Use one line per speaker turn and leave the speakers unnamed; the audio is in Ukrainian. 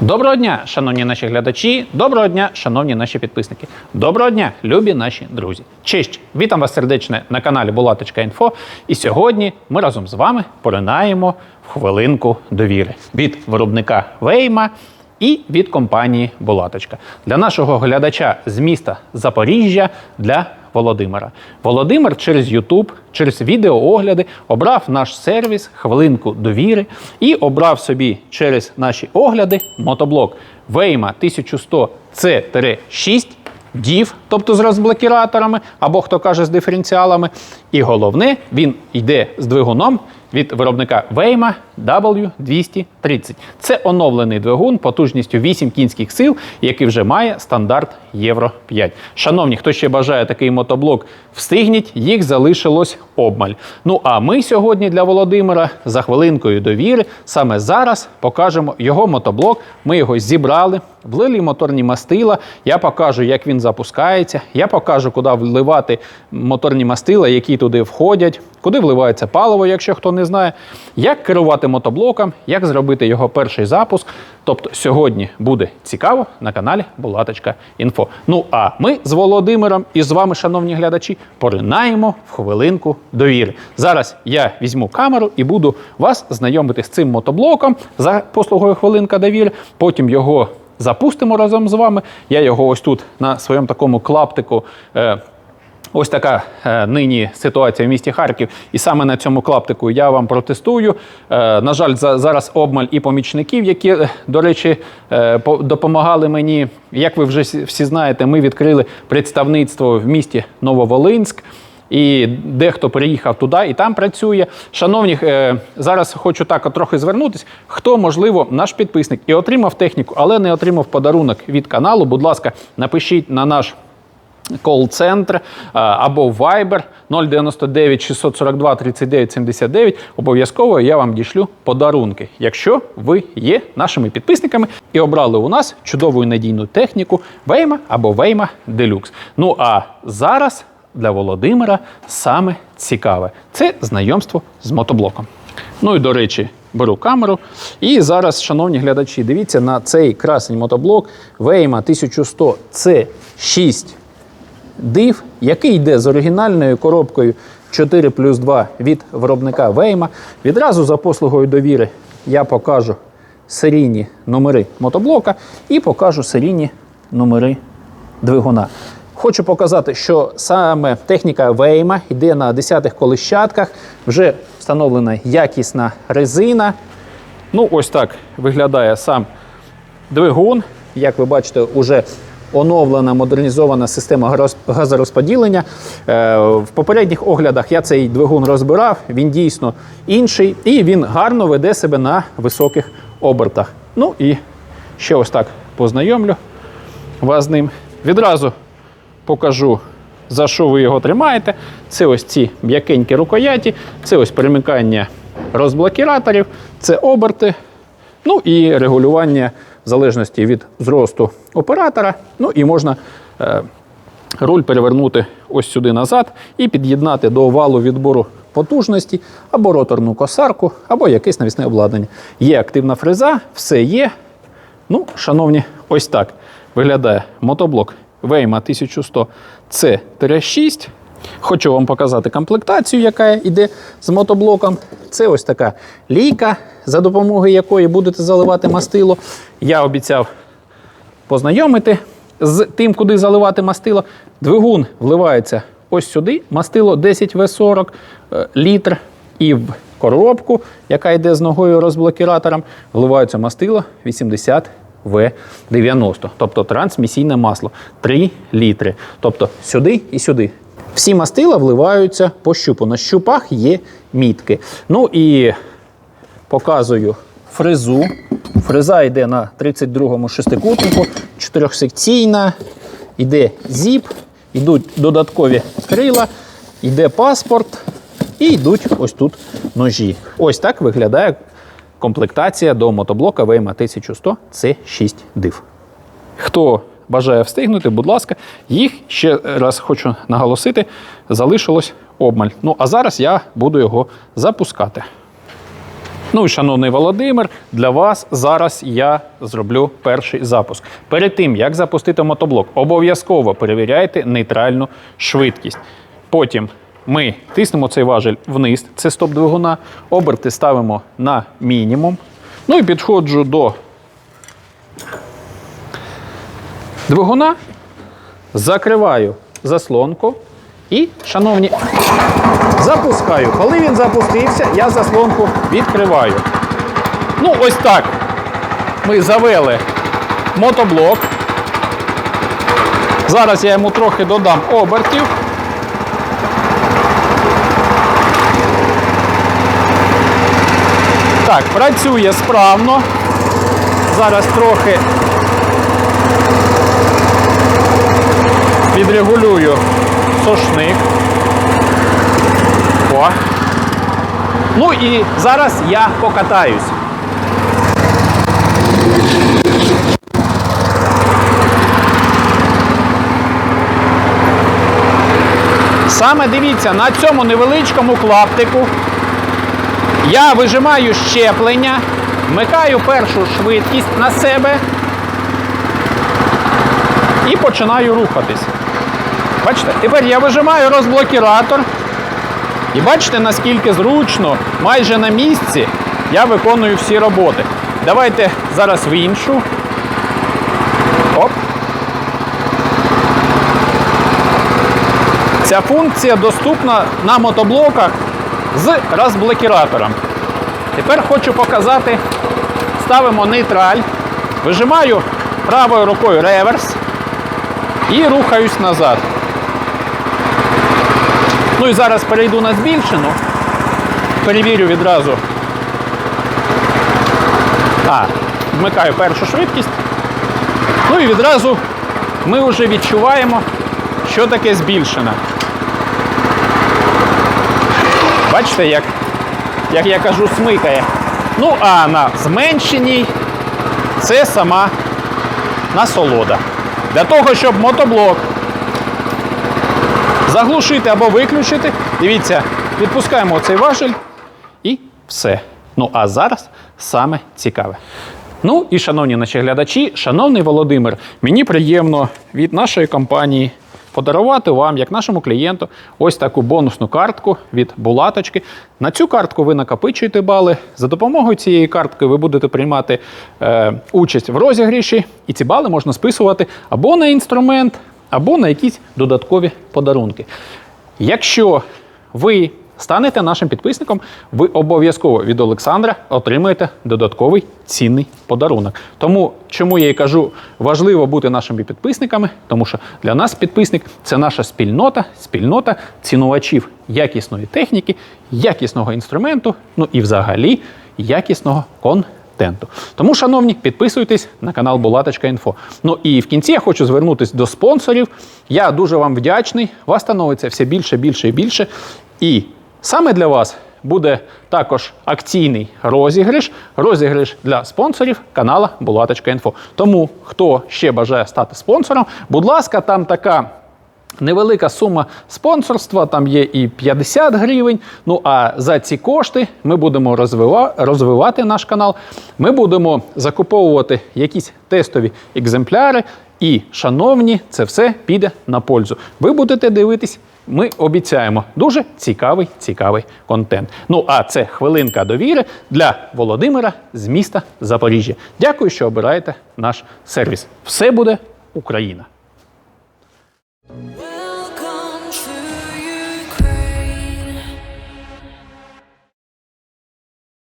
Доброго дня, шановні наші глядачі, доброго дня, шановні наші підписники. Доброго дня, любі наші друзі. Честь! Вітам вас сердечне на каналі Булаточка.Інфо. І сьогодні ми разом з вами поринаємо в хвилинку довіри від виробника Вейма і від компанії Булаточка. Для нашого глядача з міста Запоріжжя для Володимира. Володимир через YouTube, через відеоогляди обрав наш сервіс хвилинку довіри і обрав собі через наші огляди мотоблок Вейма 1100 C-6 DIV, тобто з розблокіраторами, або хто каже з диференціалами. І головне, він йде з двигуном від виробника Вейма W230. Це оновлений двигун потужністю 8 кінських сил, який вже має стандарт Євро 5. Шановні, хто ще бажає такий мотоблок, встигніть, їх залишилось обмаль. Ну а ми сьогодні для Володимира за хвилинкою довіри саме зараз покажемо його мотоблок. Ми його зібрали, влили моторні мастила. Я покажу, як він запускається. Я покажу, куди вливати моторні мастила, які туди входять, куди вливається паливо, якщо хто не знає, як керувати мотоблоком, як зробити його перший запуск. Тобто сьогодні буде цікаво на каналі Булаточка Інфо. Ну а ми з Володимиром і з вами, шановні глядачі, поринаємо в хвилинку довіри. Зараз я візьму камеру і буду вас знайомити з цим мотоблоком за послугою хвилинка довіри. Потім його запустимо разом з вами. Я його ось тут на своєму такому клаптику. Е, Ось така е, нині ситуація в місті Харків, і саме на цьому клаптику я вам протестую. Е, на жаль, за, зараз обмаль і помічників, які, е, до речі, по- допомагали мені. Як ви вже всі- знаєте, ми відкрили представництво в місті Нововолинськ. І дехто приїхав туди і там працює. Шановні, зараз хочу так трохи звернутися. Хто, можливо, наш підписник і отримав техніку, але не отримав подарунок від каналу, будь ласка, напишіть на наш кол-центр або Viber 099 642 39 79. Обов'язково я вам дішлю подарунки, якщо ви є нашими підписниками і обрали у нас чудову і надійну техніку Вейма або Вейма Deluxe. Ну а зараз для Володимира саме цікаве це знайомство з мотоблоком. Ну і до речі, беру камеру. І зараз, шановні глядачі, дивіться на цей красень мотоблок Вейма 1100 C6 див, який йде з оригінальною коробкою 4 плюс 2 від виробника Вейма. Відразу за послугою довіри я покажу серійні номери мотоблока і покажу серійні номери двигуна. Хочу показати, що саме техніка Вейма йде на 10-х колищатках, вже встановлена якісна резина. Ну, ось так виглядає сам двигун. Як ви бачите, уже оновлена модернізована система газорозподілення. Е, В попередніх оглядах я цей двигун розбирав, він дійсно інший і він гарно веде себе на високих обертах. Ну і ще ось так познайомлю вас з ним. Відразу покажу, за що ви його тримаєте. Це ось ці м'якенькі рукояті, це ось перемикання розблокіраторів, це оберти, ну і регулювання в залежності від зросту оператора. Ну і можна е, руль перевернути ось сюди назад і під'єднати до валу відбору потужності або роторну косарку, або якесь навісне обладнання. Є активна фреза, все є. Ну, шановні, ось так виглядає мотоблок Вейма 1100 C-6. Хочу вам показати комплектацію, яка йде з мотоблоком. Це ось така лійка, за допомогою якої будете заливати мастило. Я обіцяв познайомити з тим, куди заливати мастило. Двигун вливається ось сюди, мастило 10В40 е, літр. І в коробку, яка йде з ногою розблокіратором, вливається мастило 80 В90, тобто трансмісійне масло 3 літри. Тобто сюди і сюди. Всі мастила вливаються по щупу. На щупах є мітки. Ну і показую фрезу. Фреза йде на 32-му шестикутнику, чотирьохсекційна, йде зіп, йдуть додаткові крила, йде паспорт. І йдуть ось тут ножі. Ось так виглядає комплектація до мотоблока VMA 1100 c 6 див. Хто бажає встигнути, будь ласка, їх ще раз хочу наголосити, залишилось обмаль. Ну а зараз я буду його запускати. Ну шановний Володимир, для вас зараз я зроблю перший запуск. Перед тим як запустити мотоблок, обов'язково перевіряйте нейтральну швидкість. Потім ми тиснемо цей важель вниз, це стоп двигуна, оберти ставимо на мінімум. Ну і підходжу до двигуна, закриваю заслонку і, шановні, запускаю. Коли він запустився, я заслонку відкриваю. Ну, ось так. Ми завели мотоблок. Зараз я йому трохи додам обертів. Так, працює справно. Зараз трохи підрегулюю сошник. О. Ну і зараз я покатаюсь. Саме дивіться, на цьому невеличкому клаптику я вижимаю щеплення, вмикаю першу швидкість на себе і починаю рухатись. Бачите, тепер я вижимаю розблокіратор. І бачите, наскільки зручно, майже на місці я виконую всі роботи. Давайте зараз в іншу. Оп. Ця функція доступна на мотоблоках з розблокіратором. Тепер хочу показати, ставимо нейтраль, вижимаю правою рукою реверс і рухаюсь назад. Ну і зараз перейду на збільшену. Перевірю відразу. А, вмикаю першу швидкість. Ну і відразу ми вже відчуваємо, що таке збільшена. Бачите, як, як я кажу, смикає. Ну, а на зменшеній це сама насолода. Для того, щоб мотоблок заглушити або виключити. Дивіться, відпускаємо цей важель і все. Ну а зараз саме цікаве. Ну і шановні наші глядачі, шановний Володимир, мені приємно від нашої компанії подарувати вам, як нашому клієнту, ось таку бонусну картку від Булаточки. На цю картку ви накопичуєте бали. За допомогою цієї картки ви будете приймати е, участь в розігріші, і ці бали можна списувати або на інструмент, або на якісь додаткові подарунки. Якщо ви станете нашим підписником, ви обов'язково від Олександра отримаєте додатковий цінний подарунок. Тому, чому я і кажу, важливо бути нашими підписниками, тому що для нас підписник це наша спільнота, спільнота цінувачів якісної техніки, якісного інструменту, ну і взагалі якісного контенту. Тому, шановні, підписуйтесь на канал Булаточка.Інфо. Ну і в кінці я хочу звернутися до спонсорів. Я дуже вам вдячний. Вас становиться все більше, більше і більше. І саме для вас буде також акційний розіграш, розіграш для спонсорів канала Булаточка.Інфо. Тому, хто ще бажає стати спонсором, будь ласка, там така. Невелика сума спонсорства, там є і 50 гривень. Ну а за ці кошти ми будемо розвива- розвивати наш канал. Ми будемо закуповувати якісь тестові екземпляри. І, шановні, це все піде на пользу. Ви будете дивитись, ми обіцяємо дуже цікавий, цікавий контент. Ну а це хвилинка довіри для Володимира з міста Запоріжжя. Дякую, що обираєте наш сервіс. Все буде Україна!